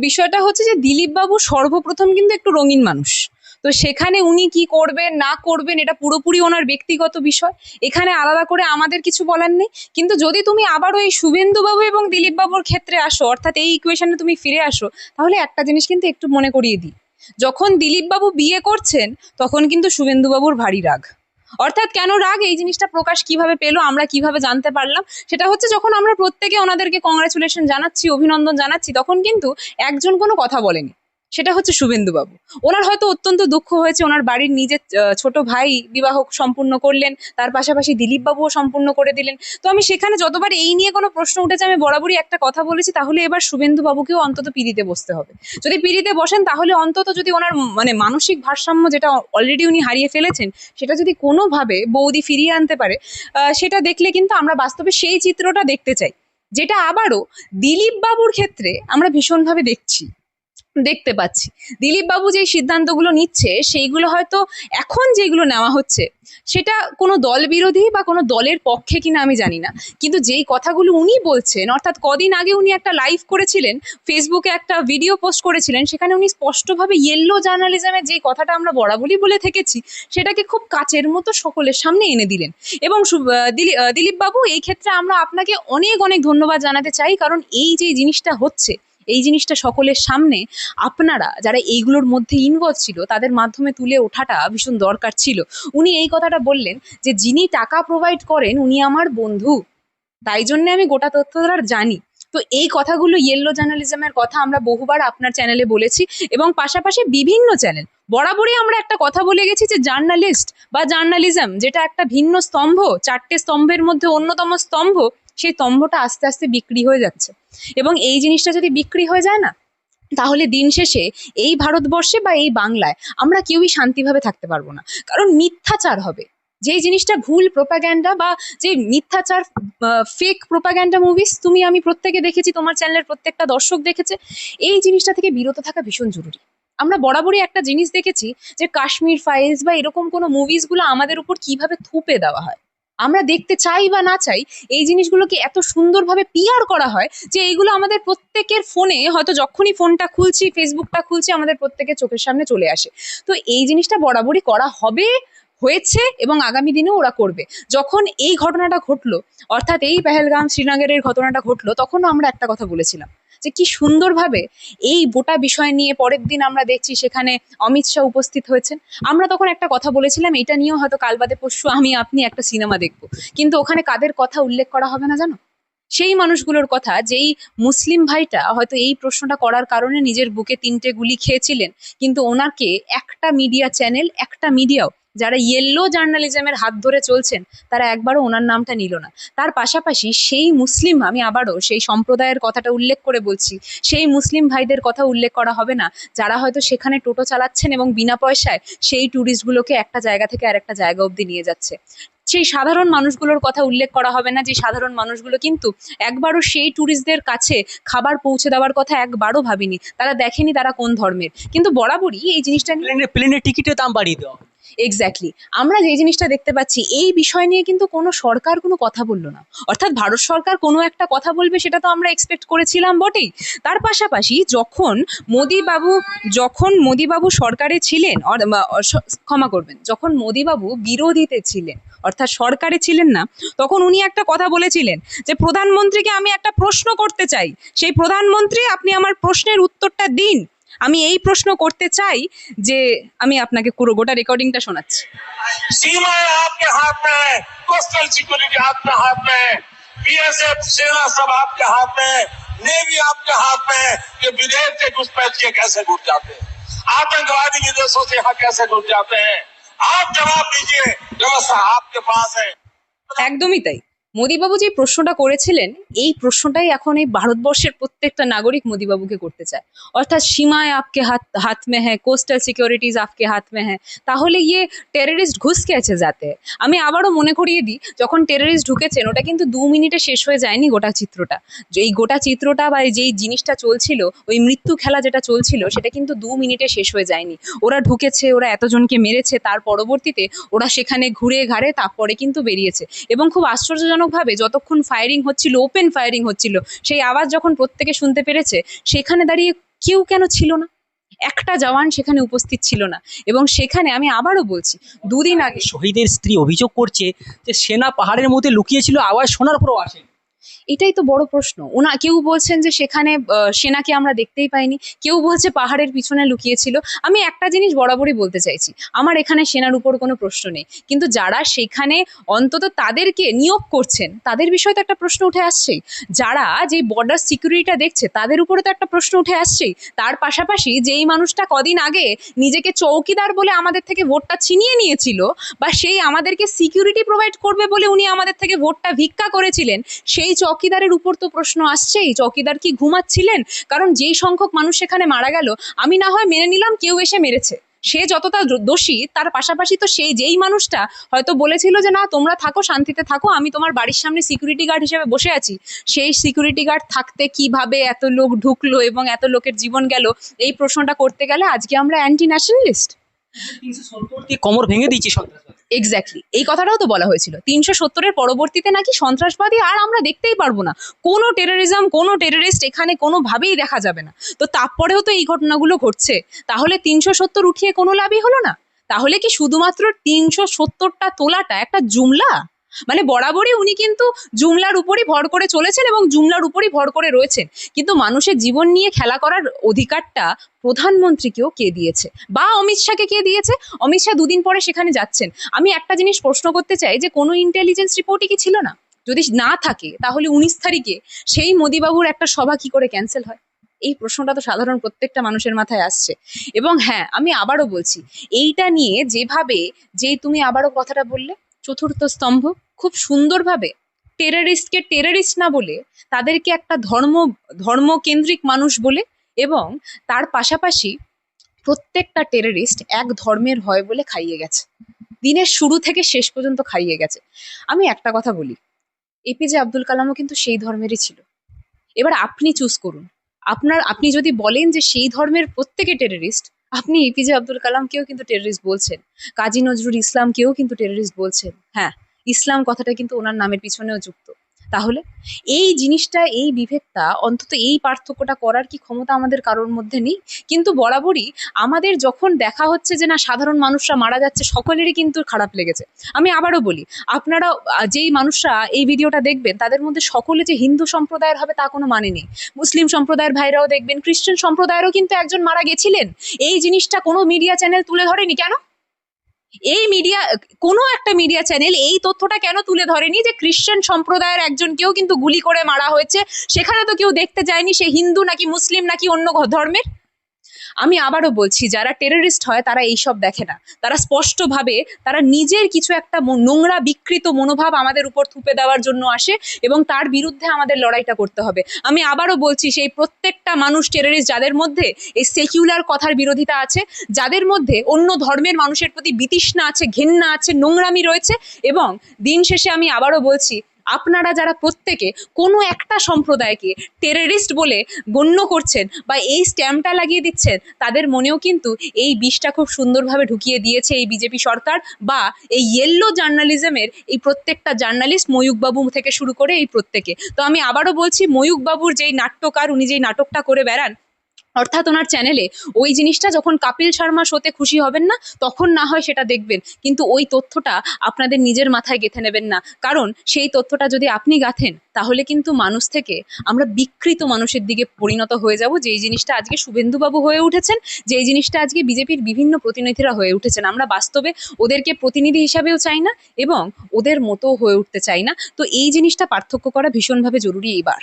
বিষয়টা হচ্ছে যে দিলীপ বাবু সর্বপ্রথম কিন্তু একটু রঙিন মানুষ। তো সেখানে উনি কি করবেন, না করবেন, এটা পুরোপুরি ওনার ব্যক্তিগত বিষয়। এখানে আলাদা করে আমাদের কিছু বলার নেই। কিন্তু যদি তুমি আবারও এই শুভেন্দুবাবু এবং দিলীপ বাবুর ক্ষেত্রে আসো, অর্থাৎ এই ইকুয়েশনে তুমি ফিরে আসো, তাহলে একটা জিনিস কিন্তু একটু মনে করিয়ে দিই। যখন দিলীপ বাবু বিয়ে করছেন, তখন কিন্তু শুভেন্দুবাবুর ভারী রাগ। অর্থাৎ কেন রাগ? এই জিনিসটা প্রকাশ কীভাবে পেল? আমরা কীভাবে জানতে পারলাম? সেটা হচ্ছে যখন আমরা প্রত্যেকে ওনাদেরকে কংগ্রাচুলেশন জানাচ্ছি, অভিনন্দন জানাচ্ছি, তখন কিন্তু একজন কোনো কথা বলেনি। সেটা হচ্ছে শুভেন্দু বাবু ওনার হয়তো অত্যন্ত দুঃখ হয়েছে, ওনার বাড়ির নিজের ছোট ভাই বিবাহ সম্পূর্ণ করলেন, তার পাশাপাশি দিলীপ বাবুও সম্পূর্ণ করে দিলেন। তো আমি সেখানে যতবার এই নিয়ে কোনো প্রশ্ন উঠেছে, আমি বরাবরই একটা কথা বলেছি, তাহলে এবার শুভেন্দু বাবুকেও অন্তত পিড়িতে বসতে হবে। যদি পিড়িতে বসেন, তাহলে অন্তত যদি ওনার মানে মানসিক ভারসাম্য যেটা অলরেডি উনি হারিয়ে ফেলেছেন, সেটা যদি কোনোভাবে বৌদি ফিরিয়ে আনতে পারে সেটা দেখলে কিন্তু আমরা বাস্তবে সেই চিত্রটা দেখতে চাই। যেটা আবারও দিলীপ বাবুর ক্ষেত্রে আমরা ভীষণভাবে দেখছি। দেখতে পাচ্ছি। দিলীপ বাবু যে সিদ্ধান্তগুলো নিচ্ছে সেইগুলো হয়তো এখন যেগুলো নেওয়া হচ্ছে সেটা কোনো দল বিরোধী বা কোনো দলের পক্ষে কিনা আমি জানি না। কিন্তু যেই কথাগুলো উনি বলছেন অর্থাৎ কদিন আগে উনি একটা লাইভ করেছিলেন ফেসবুকে একটা ভিডিও পোস্ট করেছিলেন সেখানে উনি স্পষ্টভাবে ইয়েলো জার্নালিজমের যে কথাটা আমরা বরাবরই বলে থেকেছি সেটাকে খুব কাচের মতো সকলের সামনে এনে দিলেন। এবং সু- দিলী- আহ, দিলীপ বাবু এই ক্ষেত্রে আমরা আপনাকে অনেক অনেক ধন্যবাদ জানাতে চাই কারণ এই যে জিনিসটা হচ্ছে এই জিনিসটা সকলের সামনে, আপনারা যারা এইগুলোর মধ্যে ইনভলভ ছিল, তাদের মাধ্যমে তুলে ওঠাটা ভীষণ দরকার ছিল। উনি এই কথাটা বললেন যে, যিনি টাকা প্রোভাইড করেন, উনি আমার বন্ধু। তাই জন্য আমি গোটা তথ্যধার জানি। তো এই কথাগুলো ইয়েলো জার্নালিজমের কথা আমরা বহুবার আপনার চ্যানেলে বলেছি এবং পাশাপাশি বিভিন্ন চ্যানেল বরাবরই আমরা একটা কথা বলে গেছি যে জার্নালিস্ট বা জার্নালিজম যেটা একটা ভিন্ন স্তম্ভ, চারটে স্তম্ভের মধ্যে অন্যতম স্তম্ভ সেই স্তম্ভটা আস্তে আস্তে বিক্রি হয়ে যাচ্ছে। এবং এই জিনিসটা যদি বিক্রি হয়ে যায় না, তাহলে দিন শেষে এই ভারতবর্ষে বা এই বাংলায় আমরা কেউই শান্তিভাবে থাকতে পারব না। কারণ মিথ্যাচার হবে। যেই জিনিসটা ভুল প্রোপাগ্যান্ডা বা যে মিথ্যাচার ফেক প্রোপাগ্যান্ডা মুভিস তুমি আমি প্রত্যেকে দেখেছি, তোমার চ্যানেলের প্রত্যেকটা দর্শক দেখেছে, এই জিনিসটা থেকে বিরত থাকা ভীষণ জরুরি। আমরা বরাবরই একটা জিনিস দেখেছি যে কাশ্মীর ফাইলস বা এরকম কোনো মুভিসগুলো আমাদের উপর কীভাবে থুপে দেওয়া হয়। আমরা দেখতে চাই বা না চাই, এই জিনিসগুলোকে এত সুন্দরভাবে পিয়ার করা হয় যে এইগুলো আমাদের প্রত্যেকের ফোনে, হয়তো যখনই ফোনটা খুলছি ফেসবুকটা খুলছি, আমাদের প্রত্যেকের চোখের সামনে চলে আসে। তো এই জিনিসটা বরাবরই করা হবে, হয়েছে এবং আগামী দিনেও ওরা করবে। যখন এই ঘটনাটা ঘটলো, অর্থাৎ এই পেহেলগাম শ্রীনগরের ঘটনাটা ঘটলো, তখনও আমরা একটা কথা বলেছিলাম। যে কি সুন্দরভাবে এই গোটা বিষয় নিয়ে পরের দিন আমরা দেখছি সেখানে অমিত শাহ উপস্থিত হয়েছেন। আমরা তখন একটা কথা বলেছিলাম, এটা নিয়েও হয়তো কাল বাদে পরশু আমি, আপনি একটা সিনেমা দেখব। কিন্তু ওখানে কাদের কথা উল্লেখ করা হবে না জানো? সেই মানুষগুলোর কথা, যেই মুসলিম ভাইটা হয়তো এই প্রশ্নটা করার কারণে নিজের বুকে তিনটে গুলি খেয়েছিলেন, কিন্তু ওনাকে একটা মিডিয়া চ্যানেল একটা মিডিয়াও যারা ইয়েলো জার্নালিজমের হাত ধরে চলছেন, তারা একবারও ওনার নামটা নিল না। তার পাশাপাশি সেই মুসলিম, আমি আবারও সেই সম্প্রদায়ের কথাটা উল্লেখ করে বলছি, সেই মুসলিম ভাইদের কথা উল্লেখ করা হবে না। যারা হয়তো সেখানে টোটো চালাচ্ছেন এবং বিনা পয়সায় সেই ট্যুরিস্টগুলোকে একটা জায়গা থেকে আরেকটা জায়গা অবধি নিয়ে যাচ্ছে। সেই সাধারণ মানুষগুলোর কথা উল্লেখ করা হবে না, যে সাধারণ মানুষগুলো কিন্তু একবারও সেই ট্যুরিস্টদের কাছে খাবার পৌঁছে দেওয়ার কথা একবারও ভাবিনি। তারা দেখেনি তারা কোন ধর্মের। কিন্তু বরাবরই এই জিনিসটা প্লেনের টিকিটের দাম বাড়িয়ে দেওয়া। এক্স্যাক্টলি আমরা যে জিনিসটা দেখতে পাচ্ছি, এই বিষয় নিয়ে কিন্তু কোনো সরকার কোনো কথা বলল না। অর্থাৎ ভারত সরকার কোনো একটা কথা বলবে সেটা তো আমরা এক্সপেক্ট করেছিলাম বটেই। তার পাশাপাশি যখন মোদি বাবু যখন মোদি বাবু সরকারে ছিলেন ক্ষমা করবেন, যখন মোদি বাবু বিরোধীতে ছিলেন, অর্থাৎ সরকারে ছিলেন না, তখন উনি একটা কথা বলেছিলেন যে, প্রধানমন্ত্রীকে আমি একটা প্রশ্ন করতে চাই। সেই প্রধানমন্ত্রী আপনি আমার প্রশ্নের উত্তরটা দিন। আমি এই প্রশ্ন করতে চাই যে আমি আপনাকে পুরো গোটা রেকর্ডিংটা শোনাচ্ছি सीमाएं आपके हाथ में है कोस्टल सिक्योरिटी आपके हाथ में है बीएसएफ सेना सब आपके हाथ में है नेवी आपके हाथ में है ये विदेश से घुसपैठ के कैसे घुस जाते हैं आतंकवादी विदेशों से यहाँ कैसे घुस जाते हैं आप जवाब दीजिए व्यवस्था आपके पास है একদমই তাই মোদিবাবু যে প্রশ্নটা করেছিলেন, এই প্রশ্নটাই এখন এই ভারতবর্ষের প্রত্যেকটা নাগরিক মোদিবাবুকে করতে চায়। অর্থাৎ সীমায় আপকে হাত হাত মে হ্যাঁ কোস্টাল সিকিউরিটিজ আপকে হাত মে হ্যাঁ তাহলে ইয়ে টেররিস্ট ঘুষ কেছে যাতে? আমি আবারও মনে করিয়ে দিই, যখন টেররিস্ট ঢুকেছেন, ওটা কিন্তু দু মিনিটে শেষ হয়ে যায়নি গোটা চিত্রটা। যে এই গোটা চিত্রটা বা যেই জিনিসটা চলছিল, ওই মৃত্যু খেলা যেটা চলছিল, সেটা কিন্তু দু মিনিটে শেষ হয়ে যায়নি। ওরা ঢুকেছে, ওরা এতজনকে মেরেছে, তার পরবর্তীতে ওরা সেখানে ঘুরে ঘাড়ে তারপরে কিন্তু বেরিয়েছে। এবং খুব আশ্চর্যজনক সন্দেহজনকভাবে যতক্ষণ ফায়ারিং হচ্ছিল ওপেন ফায়ারিং হচ্ছিল, সেই আওয়াজ যখন প্রত্যেকে শুনতে পেরেছে, সেখানে দাঁড়িয়ে কেউ কেন ছিল না? একটা জওয়ান সেখানে উপস্থিত ছিল না। এবং সেখানে আমি আবারও বলছি, দুদিন আগে শহীদের স্ত্রী অভিযোগ করছে যে সেনা পাহাড়ের মধ্যে লুকিয়েছিল, আওয়াজ শোনার পরও আসেন। এটাই তো বড় প্রশ্ন। ওনা, কেউ বলছেন যে সেখানে সেনাকে আমরা দেখতেই পাইনি। কেউ বলছে পাহাড়ের পিছনে লুকিয়েছিল। আমি একটা জিনিস বরাবরই বলতে চাইছি, আমার এখানে সেনার উপর কোনো প্রশ্ন নেই। কিন্তু যারা সেখানে অন্তত তাদেরকে নিয়োগ করছেন, তাদের বিষয়ে তো একটা প্রশ্ন উঠে আসছেই। যারা যে বর্ডার সিকিউরিটিটা দেখছে, তাদের উপরে তো একটা প্রশ্ন উঠে আসছেই। তার পাশাপাশি যেই মানুষটা কদিন আগে নিজেকে চৌকিদার বলে আমাদের থেকে ভোটটা ছিনিয়ে নিয়েছিল, বা সেই আমাদেরকে সিকিউরিটি প্রোভাইড করবে বলে উনি আমাদের থেকে ভোটটা ভিক্ষা করেছিলেন, সেই চকিদারের উপর তো প্রশ্ন আসছেই। চকিদার কি ঘুমাচ্ছিলেন? কারণ যেই সংখ্যক মানুষ সেখানে মারা গেল, আমি না হয় মেনে নিলাম কেউ এসে মেরেছে। সে যতটা দোষী, তার পাশাপাশি তো সেই যেই মানুষটা হয়তো বলেছিল যে, না, তোমরা থাকো, শান্তিতে থাকো, আমি তোমার বাড়ির সামনে সিকিউরিটি গার্ড হিসেবে বসে আছি। সেই সিকিউরিটি গার্ড থাকতে কীভাবে এত লোক ঢুকলো এবং এত লোকের জীবন গেল, এই প্রশ্নটা করতে গেলে আজকে আমরা অ্যান্টি ন্যাশনালিস্ট কোমর ভেঙে দিয়েছে সন্ত্রাসবাদী এক্স্যাক্টলি এই কথাটাও তো বলা হয়েছিল। তিনশো সত্তরের পরবর্তীতে নাকি সন্ত্রাসবাদী আর আমরা দেখতেই পারব না। কোনো টেরোরিজম কোনো টেরোরিস্ট এখানে কোনোভাবেই দেখা যাবে না। তো তারপরেও তো এই ঘটনাগুলো ঘটছে। তাহলে তিনশো সত্তর উঠিয়ে কোনো লাভই হলো না? তাহলে কি শুধুমাত্র তিনশো সত্তরটা তোলাটা একটা জুমলা? মানে বরাবরই উনি কিন্তু জুমলার উপরই ভর করে চলেছেন এবং জুমলার উপরই ভর করে রয়েছেন। কিন্তু মানুষের জীবন নিয়ে খেলা করার অধিকারটা প্রধানমন্ত্রীকেও কে দিয়েছে? বা অমিত শাহকে কে দিয়েছে? অমিত শাহ দুদিন পরে সেখানে যাচ্ছেন। আমি একটা জিনিস প্রশ্ন করতে চাই যে কোনো ইন্টেলিজেন্স রিপোর্টই কি ছিল না? যদি না থাকে, তাহলে উনিশ তারিখে সেই মোদিবাবুর একটা সভা কি করে ক্যান্সেল হয়? এই প্রশ্নটা তো সাধারণ প্রত্যেকটা মানুষের মাথায় আসছে। এবং হ্যাঁ আমি আবারও বলছি, এইটা নিয়ে যেভাবে যে তুমি আবারও কথাটা বললে চতুর্থ স্তম্ভ খুব সুন্দরভাবে টেরারিস্টকে টেররিস্ট না বলে তাদেরকে একটা ধর্ম, ধর্মকেন্দ্রিক মানুষ বলে এবং তার পাশাপাশি প্রত্যেকটা টেররিস্ট এক ধর্মের হয় বলে খাইয়ে গেছে। দিনের শুরু থেকে শেষ পর্যন্ত খাইয়ে গেছে। আমি একটা কথা বলি এপিজে আব্দুল কালামও কিন্তু সেই ধর্মেরই ছিল। এবার আপনি চুজ করুন। আপনার, আপনি যদি বলেন যে সেই ধর্মের প্রত্যেকে টেররিস্ট আপনি এপিজে আব্দুল কালাম কেউ কিন্তু টেররিস্ট বলছেন। কাজী নজরুল ইসলাম ইসলামকেও কিন্তু টেররিস্ট বলছেন। হ্যাঁ ইসলাম কথাটা কিন্তু ওনার নামের পিছনেও যুক্ত। তাহলে এই জিনিসটা, এই বিভেদটা, অন্তত এই পার্থক্যটা করার কি ক্ষমতা আমাদের কারোর মধ্যে নেই? কিন্তু বরাবরই আমাদের যখন দেখা হচ্ছে যে না, সাধারণ মানুষরা মারা যাচ্ছে, সকলেরই কিন্তু খারাপ লেগেছে। আমি আবারও বলি, আপনারা যেই মানুষরা এই ভিডিওটা দেখবেন, তাদের মধ্যে সকলে যে হিন্দু সম্প্রদায়ের হবে তা কোনো মানে নেই। মুসলিম সম্প্রদায়ের ভাইরাও দেখবেন, খ্রিস্টান সম্প্রদায়েরও কিন্তু একজন মারা গেছিলেন। এই জিনিসটা কোনো মিডিয়া চ্যানেল তুলে ধরেনি কেন? এই মিডিয়া কোনো একটা মিডিয়া চ্যানেল এই তথ্যটা কেন তুলে ধরেনি যে খ্রিশ্চান সম্প্রদায়ের একজনকেও কিন্তু গুলি করে মারা হয়েছে? সেখানে তো কেউ দেখতে যায়নি, সে হিন্দু নাকি মুসলিম নাকি অন্য ধর্মের? আমি আবারও বলছি, যারা টেররিস্ট হয় তারা এইসব দেখে না। তারা স্পষ্টভাবে তারা নিজের কিছু একটা নোংরা, বিকৃত মনোভাব আমাদের উপর থুপে দেওয়ার জন্য আসে এবং তার বিরুদ্ধে আমাদের লড়াইটা করতে হবে। আমি আবারও বলছি, সেই প্রত্যেকটা মানুষ টেররিস্ট যাদের মধ্যে এই সেকুলার কথার বিরোধিতা আছে, যাদের মধ্যে অন্য ধর্মের মানুষের প্রতি বিতৃষ্ণা আছে, ঘেন্না আছে, নোংরামি রয়েছে এবং দিন শেষে আমি আবারও বলছি আপনারা যারা প্রত্যেকে কোনো একটা সম্প্রদায়কে টেররিস্ট বলে গণ্য করছেন বা এই স্ট্যাম্পটা লাগিয়ে দিচ্ছেন, তাদের মনেও কিন্তু এই বিষটা খুব সুন্দরভাবে ঢুকিয়ে দিয়েছে এই বিজেপি সরকার বা এই ইয়েলো জার্নালিজমের এই প্রত্যেকটা জার্নালিস্ট ময়ূকবাবু থেকে শুরু করে এই প্রত্যেকে। তো আমি আবারও বলছি, ময়ূকবাবুর যেই নাট্যকার, উনি যেই নাটকটা করে বেড়ান অর্থাৎ ওনার চ্যানেলে ওই জিনিসটা যখন কাপিল শর্মা শোতে খুশি হবেন না, তখন না হয় সেটা দেখবেন। কিন্তু ওই তথ্যটা আপনাদের নিজের মাথায় গেঁথে নেবেন না। কারণ সেই তথ্যটা যদি আপনি গাঁথেন, তাহলে কিন্তু মানুষ থেকে আমরা বিকৃত মানুষের দিকে পরিণত হয়ে যাব। যেই জিনিসটা আজকে শুভেন্দুবাবু হয়ে উঠেছেন, যেই জিনিসটা আজকে বিজেপির বিভিন্ন প্রতিনিধিরা হয়ে উঠেছেন। আমরা বাস্তবে ওদেরকে প্রতিনিধি হিসাবেও চাই না এবং ওদের মতো হয়ে উঠতে চাই না। তো এই জিনিসটা পার্থক্য করা ভীষণভাবে জরুরি এইবার।